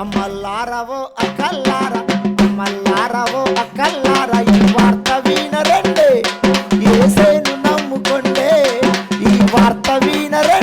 అమ్మల్లారవో అక్కల్లార అమ్మల్లారవో అక్కల్లార ఈ వార్త వినరండి. ఏసేను నమ్ముకొండే ఈ వార్త వినరండి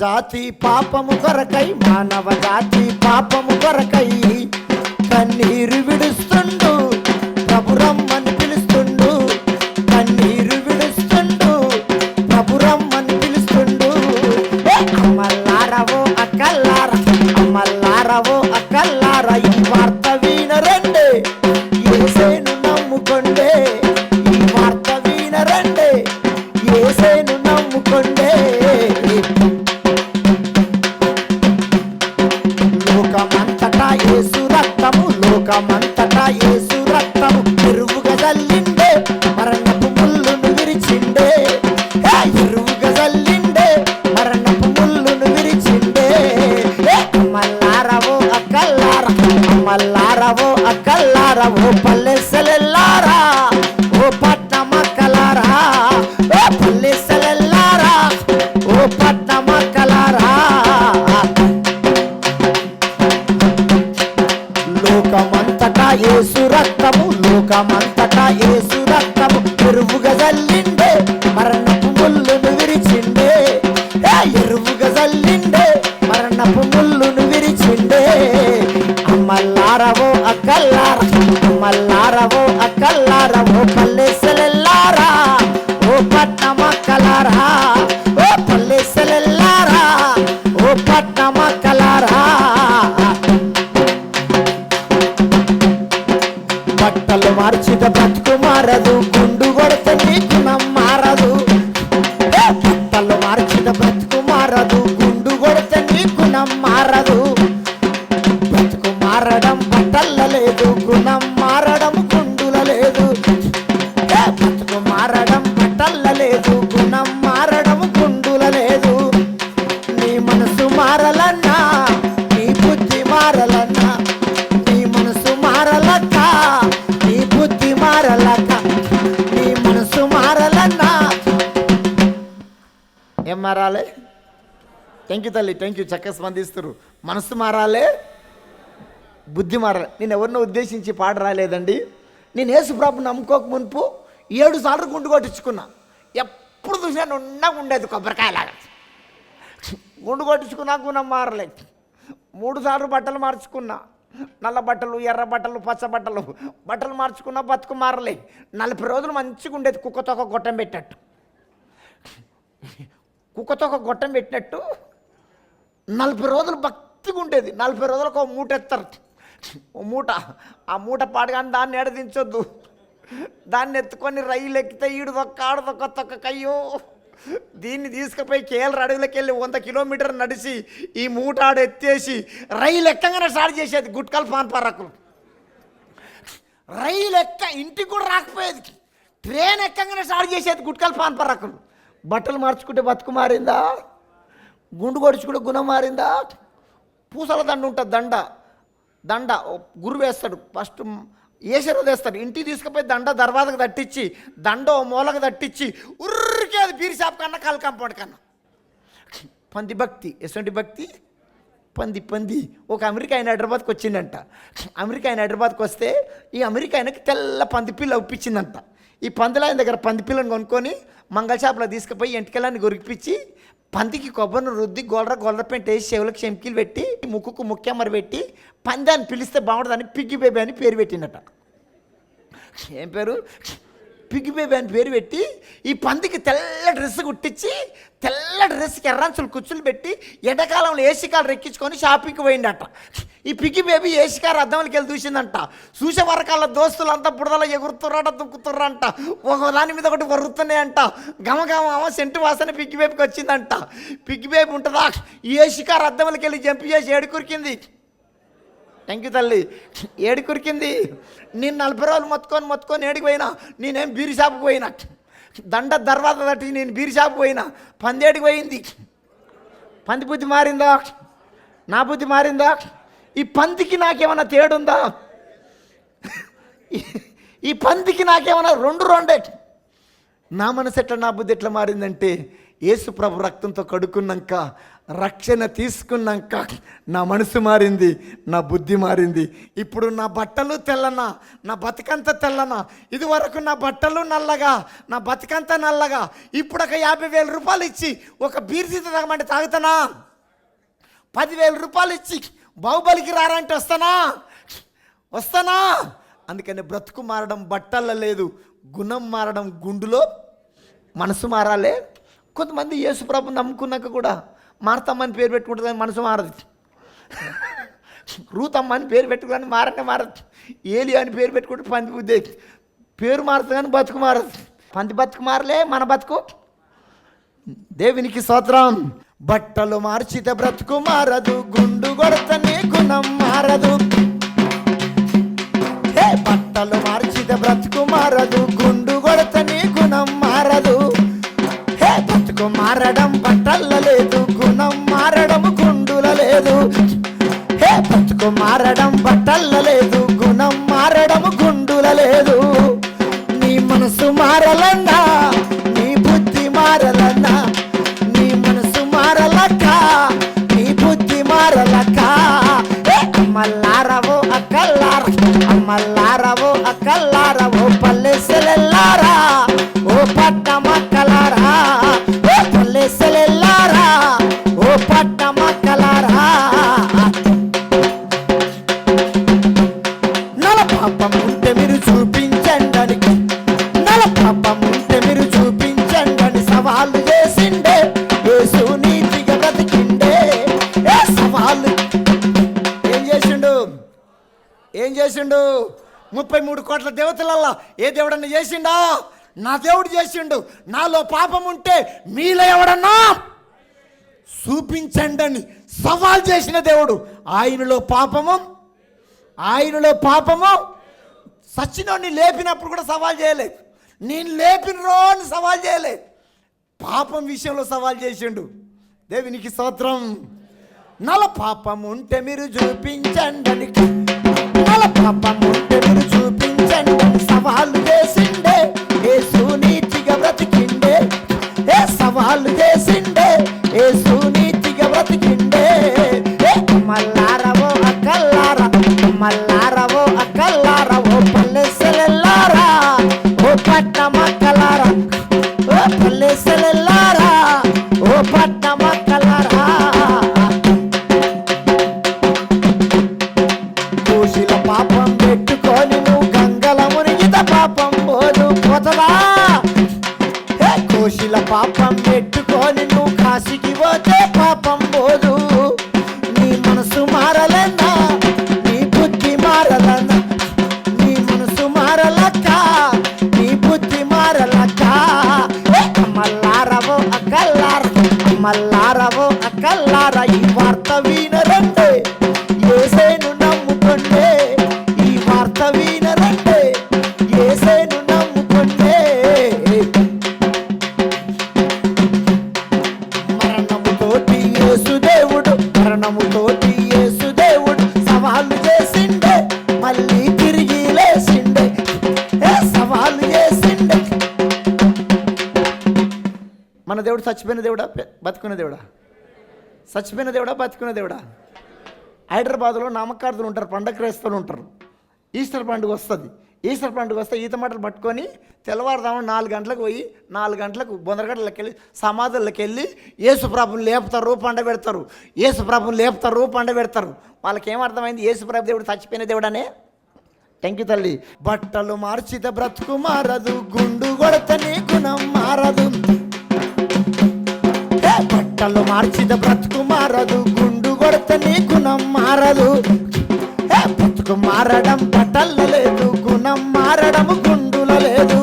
జాతి పాపము కొరకై మానవ జాతి పాపము కొరకై. అక్కల్లారవో పల్లెసెలెల్లారా ఓ పట్న మక్కలారా ఓ పల్లెసెలెల్లారా ఓ పట్న మక్కలారా లోకమంతటా ఏసు రక్తము లోకమంతటా ఏసు రక్తము. ఎరువుగా జల్లిండే మరణపు ముళ్ళును విరిచిండే. ఎరువు మారదు మారాలి? థ్యాంక్ యూ తల్లి థ్యాంక్ యూ చక్కగా స్పందిస్తారు మనసు మారాలే? బుద్ధి మారాలి. నేను ఎవరినో ఉద్దేశించి పాట రాలేదండి. నేను యేసు నమ్ముకోక మునుపు ఏడు సార్లు గుండు కొట్టించుకున్నా. ఎప్పుడు చూసినా నున్నగా ఉండేది కొబ్బరికాయలాగా. గుండు కొట్టించుకున్నా గుణం మారలేదు మూడు సార్లు బట్టలు మార్చుకున్నా. నల్ల బట్టలు ఎర్ర బట్టలు పచ్చ బట్టలు. బట్టలు మార్చుకున్నా బతుకు మారలే. నలభై రోజులు మంచిగా ఉండేది కుక్కతో కొట్టం గొట్టం కుక్కతో ఒక గొట్టం పెట్టినట్టు నలభై రోజులు భక్తిగా ఉండేది. నలభై రోజులకు ఒక మూట ఎత్తారు. ఓ మూట. ఆ మూట పాడగానే దాన్ని ఎడదించొద్దు దాన్ని ఎత్తుకొని రైలు ఎక్కితే ఈడు దొక్క ఆడు తొక్క కయ్యో. దీన్ని తీసుకుపోయి కేఎల్ అడవిలోకి వెళ్ళి వంద కిలోమీటర్ నడిచి ఈ మూట ఆడు ఎత్తేసి రైలు ఎక్కగానే స్టార్ట్ చేసేది గుట్కల్ పాన్ పరాకులు. రైలు ఎక్క ఇంటికి కూడా రాకపోయేది. ట్రైన్ ఎక్కగానే స్టార్ట్ చేసేది గుట్కల్ పాన్ పరాకులు. బట్టలు మార్చుకుంటే బతుకు మారిందా? గుండు కొడుచుకుంటే గుణం మారిందా? పూసల దండ ఉంటుంది దండ దండ గురువు గురు వేస్తాడు. ఫస్ట్ ఏసరో వేస్తాడు? ఇంటికి తీసుకుపోయి దండ దర్వాజకు తట్టించి దండ మూలకు తట్టించి ఉర్రికి అది పీరి షాప్ కన్నా కల్ కన్నా. పంది భక్తి ఎటువంటి భక్తి? పంది పంది. ఒక అమెరికా ఆయన హైదరాబాద్కి వచ్చిందంట అమెరికా ఆయన హైదరాబాద్కి వస్తే ఈ అమెరికా ఆయనకి తెల్ల పంది పిల్ల ఒప్పించిందంట. ఈ పందిలాయన దగ్గర పంది పిల్లని కొనుక్కొని మంగళ షాప్లో తీసుకుపోయి ఎంటికెళ్ళని గొరికిపించి పందికి కొబ్బరిని రుద్ది గోల్ర గోల్ర పెంట వేసి చెవులకు చెంకిలు పెట్టి ముక్కుకు ముక్కెమ్మరి పెట్టి అని పిలిస్తే బాగుంటుందని పిగ్గి బేబీ అని పేరు పెట్టిందట. ఏం పేరు? పిగ్గి బేబీ అని పేరు పెట్టి ఈ పందికి తెల్ల డ్రెస్ కుట్టించి తెల్ల డ్రెస్కి ఎర్రాన్సులు కుచ్చులు పెట్టి ఎండాకాలంలో ఏసీ కాలు రెక్కించుకొని షాపింగ్కి పోయిండట ఈ పిగ్గి బేబీ ఏసీ అద్దంలోకి వెళ్ళి చూసిందంట. చూసే వరకాల దోస్తులంతా బుడదల ఎగురుతుర్రాట దుక్కుతుర్రంట ఒక దాని మీద ఒకటి వరుతున్నాయంట. గమగమ సెంటు వాసన పిగ్గి బేబీకి వచ్చిందంట. పిగ్గి బేబీ ఉంటుందా? ఈ అద్దంలోకి వెళ్ళి జంప్ చేసి ఏడుకురికింది థ్యాంక్ యూ తల్లి. ఏడు కురికింది. నేను నలభై రోజులు మొత్తుకొని మొత్తుకొని ఏడికి పోయినా నేనేం బీరి షాపుకి పోయినా. దండ తర్వాత తట్టి నేను బీరి షాపుకి పోయినా. పందేడికి పోయింది. పంది బుద్ధి మారిందా? నా బుద్ధి మారిందా? ఈ పందికి నాకేమైనా తేడుందా? ఈ- పందికి నాకేమైనా రెండు రెండే. నా మనసు ఎట్లా నా బుద్ధి ఎట్లా మారిందంటే యేసు ప్రభు రక్తంతో కడుక్కున్నాక రక్షణ తీసుకున్నాక నా మనసు మారింది నా బుద్ధి మారింది. ఇప్పుడు నా బట్టలు తెల్లనా? నా బతుకంత తెల్లనా? ఇదివరకు నా బట్టలు నల్లగా నా బతికంత నల్లగా ఇప్పుడు ఒక యాభై వేల రూపాయలు ఇచ్చి ఒక బీర్సీత తాగమంటే తాగుతానా? పదివేల రూపాయలు ఇచ్చి బాహుబలికి రారంటే వస్తానా? వస్తానా? అందుకని బ్రతుకు మారడం బట్టల్లో లేదు గుణం మారడం గుండులో మనసు మారాలే. కొంతమంది యేసు ప్రభు నమ్ముకున్నాక కూడా మారతమ్మని పేరు పెట్టుకుంటుంది మనసు మారదు. రూతమ్మ అని పేరు పెట్టుకుని మారనే మారదు. ఏలి అని పేరు పెట్టుకుంటే పంది బుద్ధి పేరు మారుతుంది కానీ బతుకు మారదు. పంది బతుకు మారలే మన బతుకు. దేవునికి స్తోత్రం. బట్టలు మార్చితే బ్రతుకు మారదు గుండు కొడతనే గుణం మారదు హే బట్టలు మార్చిద బ్రతుకు మారదు. గుండు కొడతనే గుణం మారదు హే బ్రతుకు మారడం బట్టల లేదు. గుణం మారడం గుండుల లేదు. హే బ్రతుకు మారడం బట్టల లేదు. గుణం మారడం గుండుల లేదు. నీ మనసు మారలన్నా అక్కల్లారవో పల్లెసెలెల్లారా ఓ ముప్పై మూడు కోట్ల దేవతలల్లో ఏ దేవుడన్నా చేసిండా? నా దేవుడు చేసిండు. నాలో పాపం ఉంటే మీలో ఎవడన్నా? చూపించండి అని సవాల్ చేసిన దేవుడు. ఆయనలో పాపము ఆయనలో పాపము. సచ్చినోడిని లేపినప్పుడు కూడా సవాల్ చేయలేదు. నేను లేపిన రోజు సవాల్ చేయలేదు. పాపం విషయంలో సవాల్ చేసిండు. దేవునికి స్తోత్రం. నల పాపం ఉంటే మీరు చూపించండి అని నల పాపం ఉంటే మీరు చూపించండి. అని సవాలు చేసిండే. యేసు నీతిగా బ్రతికిండే. ఏ సవాలు చేసిండే. యేసు నీతిగా బ్రతికిండే. ఏ మల్లారవో అక్కల్లారా మల్ల దేవుడు చచ్చిపోయిన దేవుడా? బతుకున్న దేవుడా? చచ్చిపోయిన దేవుడా? బతుకున్న దేవుడా? హైదరాబాద్లో నామకార్థులు ఉంటారు పండగ క్రైస్తవులు ఉంటారు. ఈస్టర్ పండుగ వస్తుంది. ఈస్టర్ పండుగ వస్తే ఈత మటలు పట్టుకొని తెల్లవారుదాము నాలుగు గంటలకు పోయి నాలుగు గంటలకు బొందరగడ్డలకు వెళ్ళి సమాధులకు వెళ్ళి యేసుప్రభుని లేపుతారు పండ పెడతారు. యేసుప్రభుని లేపుతారు పండ పెడతారు. వాళ్ళకేం అర్థమైంది? యేసుప్రభు దేవుడు చచ్చిపోయిన దేవుడనే? థ్యాంక్ యూ తల్లి. బట్టలు మార్చితే బ్రతుకు మారదు గుండు కొడతని గుణం మారదు ఏ బట్టలు బ్రతుకు మారదు గుండు కొడతని గుణం మారదు. బ్రతుకు మారడం బట్టల లేదు గుణం మారడం గుండుల లేదు.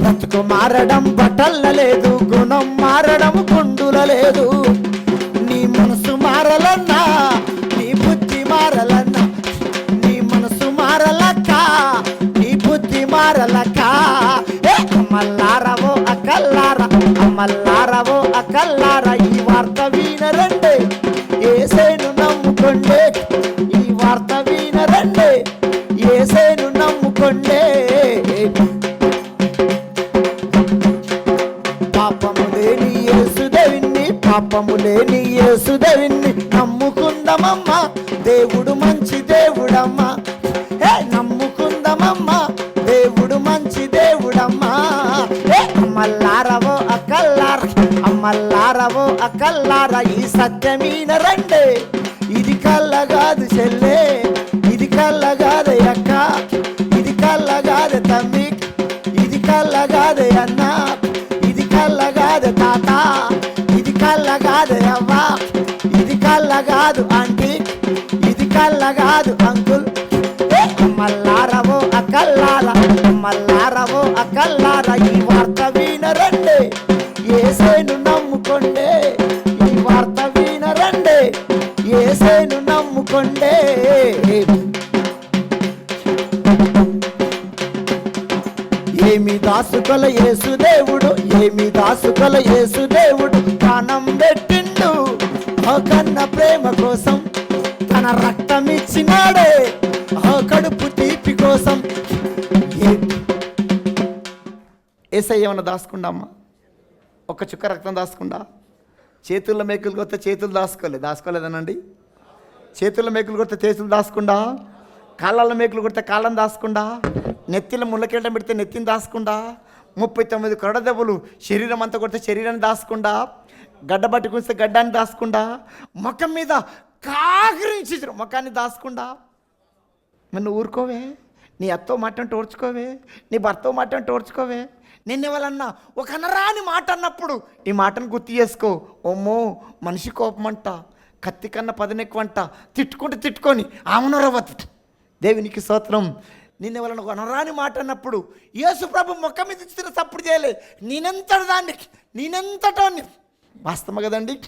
బ్రతుకు మారడం బట్టల లేదు గుణం మారడం గుండుల లేదు. నమ్ముకుందమమ్మా. దేవుడు మంచి దేవుడమ్మా. ఏ నమ్ముకుందమమ్మా. దేవుడు మంచి దేవుడమ్మా. ఏ అమ్మల్లారవో అక్కల్లార అమ్మల్లారవో అక్కల్లార ఈ సత్యమీన రండే. ఇది కళ్ళగాదు చెల్లే ఇది కళ్ళగాదే అక్క ఇది కళ్ళగాదే తమ్మి ఇది కళ్ళగాదే అన్న. కళ్ళగాదే అవ్వ ఇది కళ్ళగాదు ఆంటీ. ఇది కళ్ళగాదు అంకుల్. మల్లారవో అమ్మల్లారవో అక్కల్లార అమ్మల్లారవో అక్కల్లార ఈ వార్త వినరండి ఏసేను నమ్ముకొండే ఈ వార్త వినరండి ఏసేను నమ్ముకొండే ఏమి దాసుకల యేసుదేవుడు ఏమి దాసుకల యేసుదేవుడు ప్రాణం పెట్టిండు. ఆ కన్న ప్రేమ కోసం తన రక్తం ఇచ్చినాడే ఓ కడుపు తీపి కోసం ఏసై ఏమన్నా దాసుకుండా అమ్మా? ఒక్క చుక్క రక్తం దాసుకుండా? చేతుల్లో మేకులు కొత్త చేతులు దాచుకోలేదు దాచుకోలేదనండి చేతుల్లో మేకులు కొత్త చేతులు దాసుకుండా? కాళ్ళల్లో మేకులు కొడితే కాళ్ళని దాసుకుండా నెత్తిలో ముళ్ళకెళ్ళడం పెడితే నెత్తిని దాసుకుండా ముప్పై తొమ్మిది కొరడ దెబ్బలు శరీరం అంతా కొడితే శరీరాన్ని దాసుకుండా గడ్డ పట్టి గడ్డాన్ని దాసుకుండా ముఖం మీద కాగిరించి ముఖాన్ని దాసుకుండా నన్ను ఊరుకోవే నీ అత్తో మాటను టోర్చుకోవే నీ భర్తో మాటను టోర్చుకోవే ఓర్చుకోవే నిన్న ఎవరన్నా ఒక అనరాని మాట అన్నప్పుడు ఈ మాటను గుర్తు చేసుకో. ఓమ్మో మనిషి కోపమంట కత్తి కన్నా పదనెక్కువంట తిట్టుకుంటే తిట్టుకొని ఆమెనరవత్ దేవునికి స్తోత్రం. నిన్న వలన అనరాని మాట అన్నప్పుడు యేసు ప్రభు మొక్క మీద ఇచ్చిన తప్పుడు చేయలే. నేనెంతటి దాన్ని నేనెంతటోని వాస్తవం కదండి.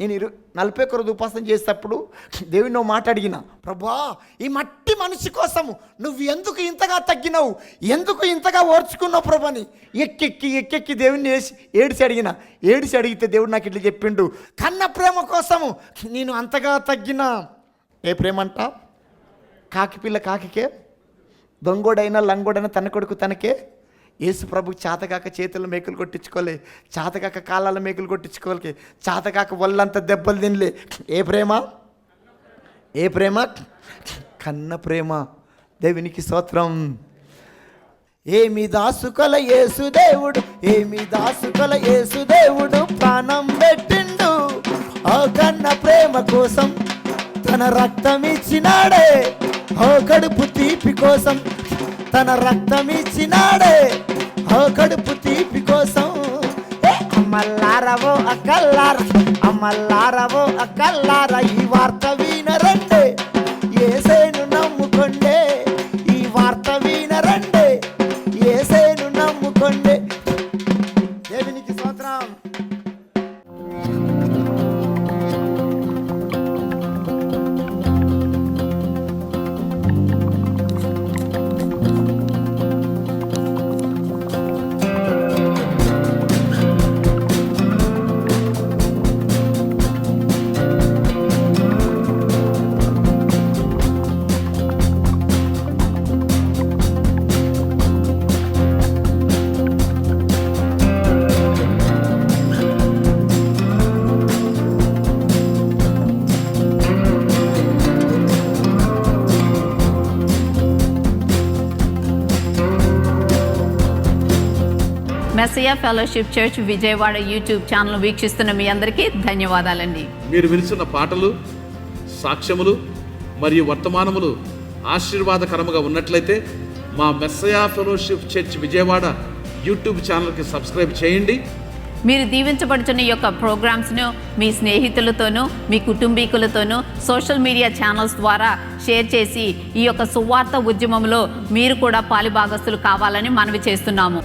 నేను ఇరు నలభై ఒక్క రోజు ఉపాసన చేసేటప్పుడు దేవుని నువ్వు మాట అడిగిన. ప్రభా ఈ మట్టి మనిషి కోసము నువ్వు ఎందుకు ఇంతగా తగ్గినావు? ఎందుకు ఇంతగా ఓర్చుకున్నావు ప్రభని? ఎక్కెక్కి ఎక్కెక్కి దేవుని వేసి ఏడిసి అడిగిన. ఏడిసి అడిగితే దేవుడు నాకు ఇట్లా చెప్పిండు. కన్న ప్రేమ కోసము నేను అంతగా తగ్గినా. ఏ ప్రేమ అంట? కాకి పిల్ల కాకికే దొంగోడైనా లంగోడైనా తన కొడుకు తనకే. యేసు ప్రభు చాతకాక చేతుల మేకులు కొట్టించుకోలే చాతకాక కాలాల మేకులు కొట్టించుకోలే చాతకాక ఒళ్ళంత దెబ్బలు తినలే. ఏ ప్రేమ? ఏ ప్రేమ? కన్న ప్రేమ. దేవునికి స్తోత్రం. ఏమి దాసుకల యేసుదేవుడు ఏమి దాసుకల యేసుదేవుడు ప్రాణం పెట్టిండు. ఆ కన్న ప్రేమ కోసం తన రక్తం ఇచ్చినాడే. ఓ కడుపు తీపి కోసం తన రక్తం ఇచ్చినాడే ఓ కడుపు తీపి కోసం. అమ్మల్లారవో అక్కల్లార అమ్మల్లారవో అక్కల్లార ఈ వార్త వినరండే. Messiah fellowship church Vijayawada YouTube channel వీక్షిస్తున్న మీ అందరికీ ధన్యవాదాలండి. మీరు వినిస్తున్న పాటలు సాక్ష్యములు మరియు వర్తమానములు ఆశీర్వాదకరముగా ఉన్నట్లయితే మా Messiah fellowship church Vijayawada YouTube ఛానల్కి సబ్స్క్రైబ్ చేయండి. మీరు దీవించబడుతున్న ఈ యొక్క ప్రోగ్రామ్స్ను మీ స్నేహితులతోనూ మీ కుటుంబీకులతోనూ సోషల్ మీడియా ఛానల్స్ ద్వారా షేర్ చేసి ఈ యొక్క సువార్త ఉద్యమంలో మీరు కూడా పాలిభాగస్తులు కావాలని మనవి చేస్తున్నాము.